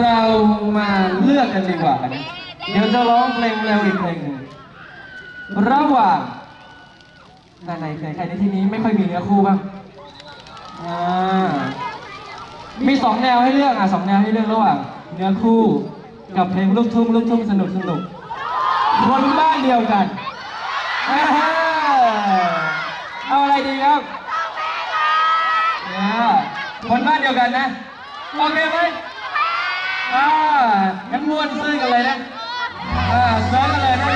เรามาเลือกกันดีกว่านะเดี๋ยวจะร้องเพลงเร็วอีกเพลงหนึ่งระหว่างไหนไหนใครใครในที่นี้ไม่ค่อยมีเนื้อคู่บ้างอ่ามีสองแนวให้เลือกอะสองแนวให้เลือกระหว่างเนื้อคู่กับเพลงลูกทุ่งลูกทุ่งสนุกสนุกคนบ้านเดียวกันเอาอะไรดีครับเนี่ยคนบ้านเดียวกันนะโอเคไหม อ่างั้นม้วนซื้อกันเลยนะอ่าซ้อนกันเลยนะ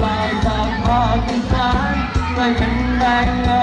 ไปจากภาคอีสานด้วยแข็นแรง